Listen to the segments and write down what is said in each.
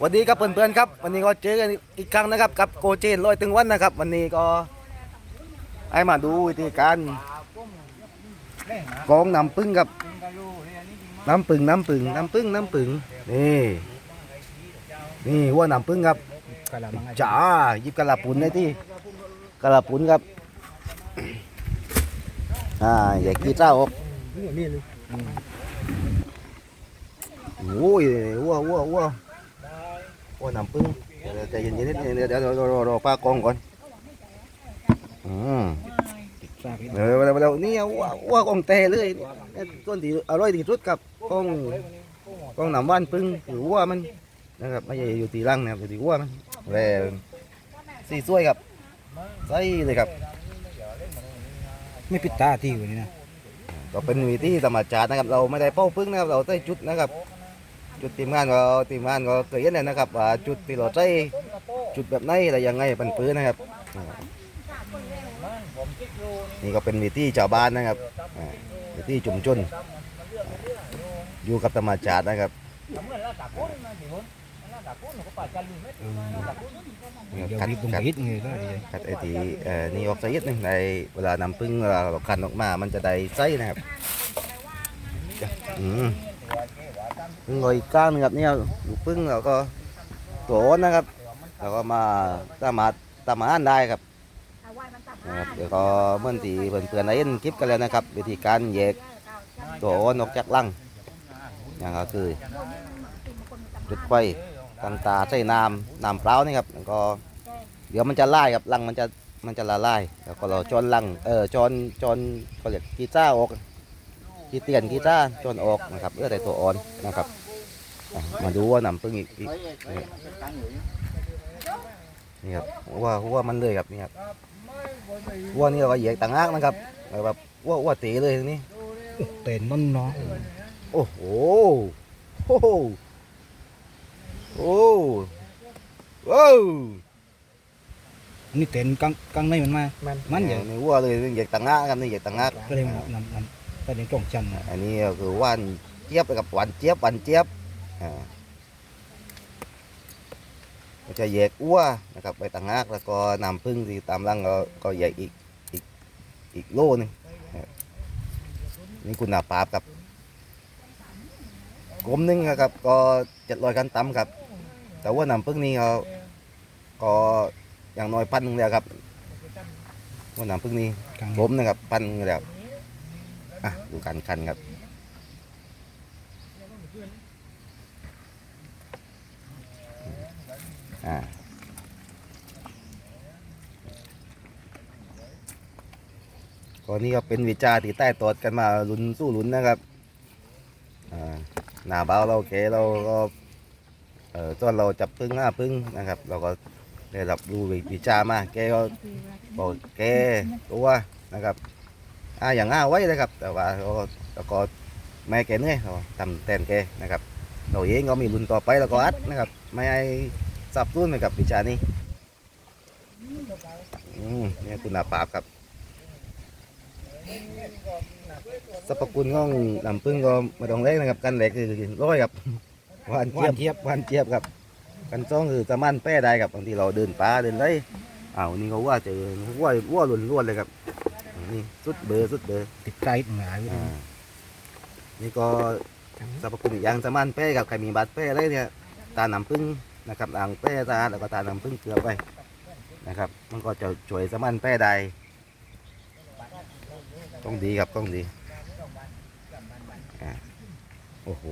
สวัสดีครับเพื่อนๆครับ วันนี้ก็เจอกันอีกครั้งนะครับกับโกเจนลอยตึงวันนะครับ วันนี้ก็ให้มาดูวิธีการกองน้ำปึ้งครับน้ำปึ้งน้ำปึ้งน้ำปึ้งน้ำปึ้งนี่นี่หัวน้ำปึ้งครับจ้าหยิบกะลาปุนได้ที่กะลาปุนครับอ่าอย่ากี้เจ้าออกโอ้ยวัววัววัว วัวน้ำปึ้งเดี๋ยวใจเย็นๆนิดนึงเดี๋ยวเดี๋ยวรอรอรอป้ากองก่อนอืมทราบเออแล้วแล้วนี่วัววัวกองเตะเลยต้นที่อร่อยที่สุดครับกองกองน้ำว่านปึ้งหรือวัวมันนะครับไม่ใช่อยู่ที่รังนะครับอยู่ที่วัวมันแล้วสีสวยครับใส่เลยครับ ไม่ปิดตาที่อยู่นี่นะก็เป็นวิธีธรรมชาตินะครับ เราไม่ได้เป้าพึ่งนะครับ เราใช้จุดนะครับ จุดทีมงานก็ทีมงานก็เคยเห็นเลยนะครับว่าจุดที่เราใช้จุดแบบไหนอะไรยังไงปันปื้นนะครับอ่านี่ก็เป็นวิธีชาวบ้านนะครับอ่าวิธีชุมชนอ่าอยู่กับธรรมชาตินะครับเดี๋ยวขัดบีบตรงขัดฮิตเงี้ยก็ดีขัดไอ้ที่เอ่อนี่ออกไซส์นึงในเวลานำพึ่งเวลาเราคันออกมา มันจะได้ไส้นะครับอืม พึ่งอยอีกก้านึงครับเนี่ยลูกพึ่งเราก็ตัวอ้นนะครับเราก็มาสามารถตามานได้ครับนะครับเดี๋ยวก็เมื่อที่เพื่อนๆได้เห็นคลิปกันแล้วนะครับ วิธีการแยกตัวอ้นออกจากรังอย่างก็คือจุดไฟตั้งตาใส่น้ำน้ำเปล่านี่ครับแล้วก็เดี๋ยวมันจะไล่ครับรังมันจะมันจะละลายแล้วก็เราจอนรังเออจอนจอนเขาเรียกกีต้าออก กีเตียนกีต้าจอนออกนะครับเพื่อแต่ตัวอ่อนนะครับอะมาดูว่าน้ำพึ่งอีกอีกนี่นี่ครับหัว่าหัว่ามันเลยครับนี่ครับหัว่านี่เราก็เหยียกต่างหากนะครับแบบหัว่าหัว่าตีเลยทีนี้เต้นมันเนาะโอ้โหโอ้โหโอ้โอ้วนี่เต้นกลางกลางในมันมามันอย่างนี่วัวเลยเหยียกต่างหากครับนี่เหยียกต่างหากก็เลยมันนำ นำก็เลยจ้องจันทร์อันนี้ก็คือว่านเจี๊ยบกับหวานเจี๊ยบหวานเจี๊ยบอ่าก็จะแยกอ้วนะครับไปต่างหากแล้วก็นำพึ่งที่ตามรังก็ก็แยกอีกอีกอีกโลนึงนะครับนี่คุณภาพครับกลมหนึงนะครับ ก็เจ็ดร้อยกันต่ำครับ แต่ว่านำพึ่งนี่เขาก็อย่างน้อยพันหนึ่งแล้วครับว่านำพึ่งนี่กลางผมนะครับปั้นแล้ว อะดูการคันครับอ่าก็นี่ก็เป็นวิจาที่ใต้ตอดกันมาลุ้นสู้ลุ้นนะครับอ่าหน้าเบาเราโอเคเราก็เอ่อตอนเราจับพึ่งหน้าพึ่งนะครับ เราก็ได้รับรู้วิจามาแกก็บอกแกตัวนะครับ อ่าอย่างอ้าไว้นะครับ แต่ว่าก็แล้วก็ไม่ให้แกเหนื่อยเราทำแทนแกนะครับเราเองก็มีรุ่นต่อไปแล้วก็อัดนะครับ ไม่ให้สับตุ้นไปกับวิชานี้อืมนี่คุณภาพครับสรรพคุณของน้ำผึ้งก็ไม่ต้องเล็กนะครับ กันแหลกคือร้อยครับหวานว่านเจี๊ยบเทียบหวานเจี๊ยบครับ กันซ่องคือสามารถแป้ได้ครับบางทีเราเดินป่าเดินไรอ้าวนี่เขาว่าเจอว่าว่าล้วนๆเลยครับ นี่สุดเบอร์สุดเบอร์ติดใจหงายอ่านี่ก็สรรพคุณอีกอย่างสามารถแป้กับใครมีบาดแป้อะไรเนี่ย ตาหนำพึ่งนะครับอ่างแป้ตาแล้วก็ตาหนำพึ่งเกลือไปนะครับ มันก็จะช่วยสามารถแป้ได้ต้องดีครับต้องดีอ่าโอ้โห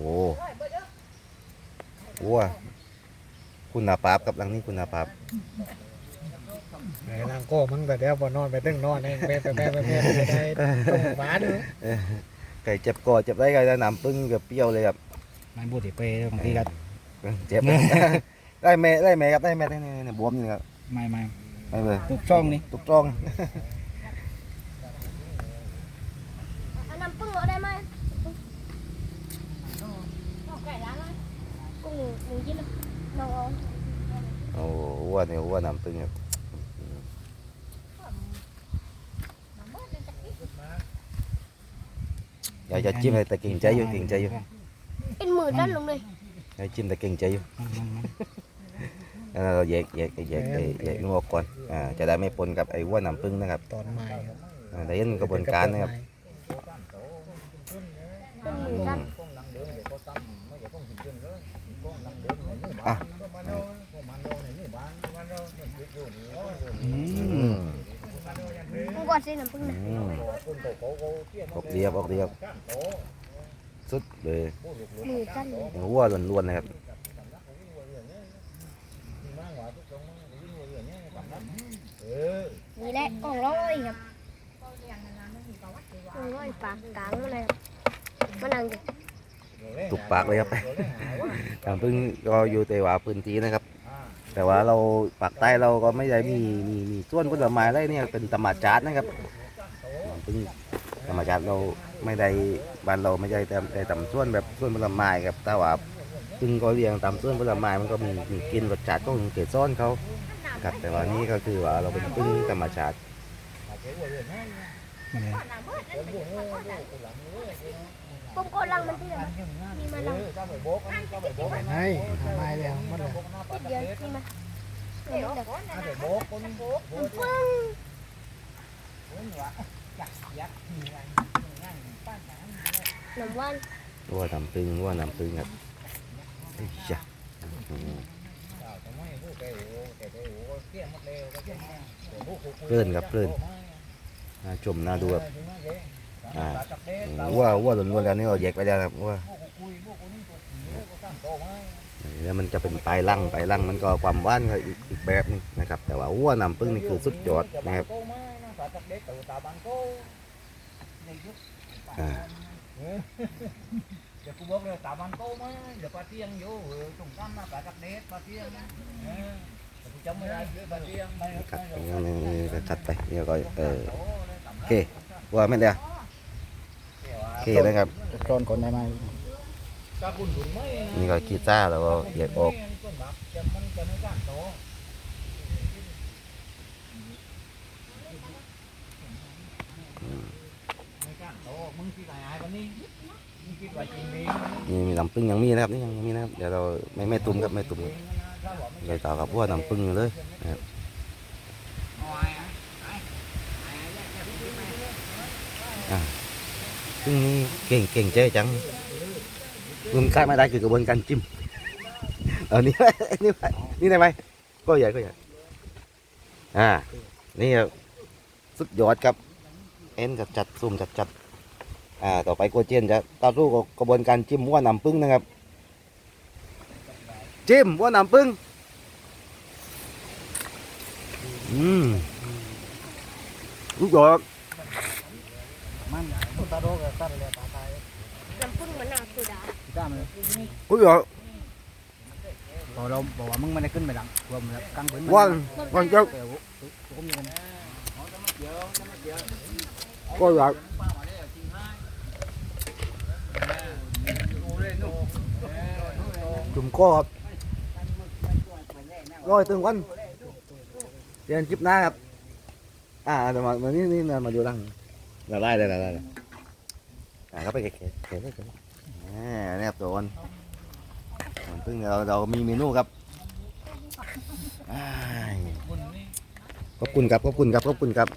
ว้าคุณภาพกับหลังนี้คุณภาพไห นนางโก้มันแต่เดี๋ยวพอนอนไปตึ้งนอนเองแม่แต่แม่แม่แม่ไม่ได้ต้องหมาด้วยไก่เจ็บคอเจ็บไรไก่น้ำพึ่งกับเปรี้ยวเลยครับไม่บูดเปย์บางทีก็เจ็บได้แม่ได้แม่ครับได้แม่ได้เนี่ยบวมนี่ครับไม่ไม่ไม่เลยตุกช่องนี่ตุกตรองน้ำปึ้งเอาได้ไหมไก่ร้านอะไรกุ้งหมูยิ้มน้องโอ้อ้วเนี่ยอ้วน้ำพึ่งครับ อย่าอย่าจิ้มเลยแต่เก่งใจอยู่เก่งใจอยู่เป็นหมื่นด้านลงเลยให้จิ้มแต่เก่งใจอยู่มันมันมันแล้วเราแยกแยกแยกแยกแยกนัวก่อนอ่าจะได้ไม่ปนกับไอ้วัวน้ำผึ้งนะครับตอนใหม่ครับอ่าได้เห็นกระบวนการนะครับเป็นมือสั้นอะอือืมมมึงกอ ดสิน้ำพึ่งนะอืมออกเรียบออกเรียบสุดเลยมือสั้นเลยวัวล้วนๆนะครับนี่แหละอ่องร้อยครับอ่องร้อยปากกลางมาเลยครับมานั่งดิตุกปากเลยครับน้ำผึ้งก็อยู่แต่ว่าพื้นที่นะครับ แต่ว่าเราปากใต้เราก็ไม่ได้มีมีมีส่วนผลไม้อะไรเนี่ยเป็นธรรมชาตินะครับน้ำผึ้งธรรมชาติเราไม่ได้บ้านเราไม่ได้แต่แต่ทำส่วนแบบส่วนผลไม้ครับแต่ว่าพึ่งก็เลี้ยงตาส่วนผลไม้มันก็มีมีกินรสชาติของเกสรเขาครับแต่ว่านี่ก็คือว่าเราเป็นพึ่งธรรมชาติ ผมกดลังมันที่ไหนมีมาลังให้ทำไมแล้วมันเลยนิดเดียวนี่มาเดี๋ยวเดี๋ยวปึ้งน้ำวันวัวน้ำผึ้งวัวน้ำผึ้งครับเอ้ยจ้ะอืมเพลินครับเพลินน่าชมน่าดูครับ อ่าวัววัวล้วนๆแล้วนี่เราแยกไปแล้วครับวัวแล้วมันจะเป็นปลายลังปลายลังมันก็ความหว่านก็อีกอีกแบบหนึงนะครับ แต่ว่าวัวน้ำผึ้งนี่คือสุดยอดนะครับอ่าเดี๋ยวกูบอกเลยตาบันโตมาเดี๋ยวปลาเตียงอยู่ตรงกันมาปลาจักเด็ดปลาเตียงเออแต่กูจำไม่ได้ปลาเตียงไม่กัดไปนี่ก็กัดไปเดี๋ยวก็เออโอเคว่าไม่ได้โอ เคนะครับกรอนก่อนได้ไหมนี่ก็กีต้าร์แล้วก็แยกออกนี่มีน้ำปึ้งยังมีนะครับนี่ยังมีนะครับเดี๋ยวเราไม่ไม่ตุ่มครับไม่ตุ่มครับเลยต่อกับพวกน้ำปึ้งอยู่เลยนะครับอะซึ่งนี่ เก่งเก่งเจ๊จังคุณคาดไม่ได้คือกระบวนการจิ้มเออนี่ นี่ไปนี่ได้ไหมก็ใหญ่ก็ใหญ่อ่า นี่ครับสุดยอดครับ เอ็นจัดจัดซุ่มจัดจัดอ่า ต่อไปโกเจนจะต่อสู้กับกระบวนการจิ้มวัวน้ำปึ้งนะครับ จิ้มวัวน้ำปึ้งอืมลูกดอกมันตาโดกับตาเลยตา น้ำพึ่งมันหนาสุดาได้ไหมลูกดอกพอเราบอกว่ามึงไม่ได้ขึ้นไปหลังรวมแล้วกลางพื้นวันวันเจ้าเดี๋ยวผมยังก็อยากจุ่มคอครับร้อยตึงวันเรียนจิบหน้าครับอ่าเดี๋ยวมามานี่นี่มาดูรังเราไล่เลยเราไล่เลย อ่าเข้าไปเก๋ๆเก๋ๆเก๋ๆอ่าเนี่ยครับตัววันมันเพิ่งเราเรามีเมนูครับอ้ายขอบคุณครับขอบคุณครับขอบคุณครับ